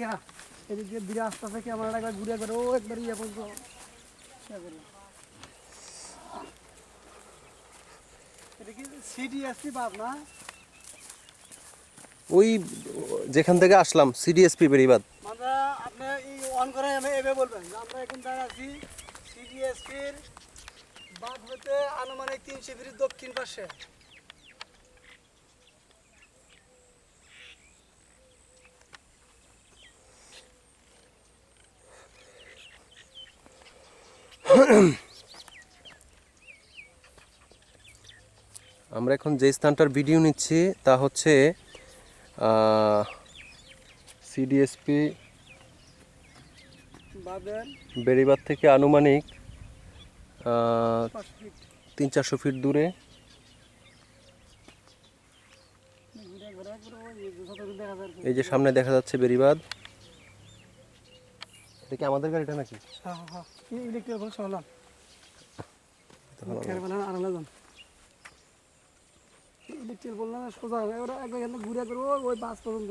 থেকে এদিক দিয়ে ধীরে আস্তে আস্তে ক্যামেরাটা একবার ঘুরে করে ও একবার ইয়ে পর্যন্ত করলাম। এটা কি সিডিএসপি বাপ না? ওই যেখান থেকে আসলাম সিডিএসপি বেরিবাদ মানে আপনি অন করে আমি এভাবে বলবেন আমরা এখন দাঁড়িয়ে আছি সিডিএসপির বাদ হতে আনুমানিক তিনশো ফিট দক্ষিণ পাশে। আমরা এখন যে স্থানটার ভিডিও নিচ্ছি তা হচ্ছে সিডিএসপি বেরিবাদ থেকে আনুমানিক তিন চারশো ফিট দূরে। এই যে সামনে দেখা যাচ্ছে বেরিবাদ এটা কি আমাদের গাড়িটা নাকি? হ্যাঁ হ্যাঁ ইলেকট্রিক বল খেয়ে বলেন আর যান। ইলেকট্রিক বললাম সোজা ওরা একবার ঘুরে করে ওই- ওই বাস পর্যন্ত।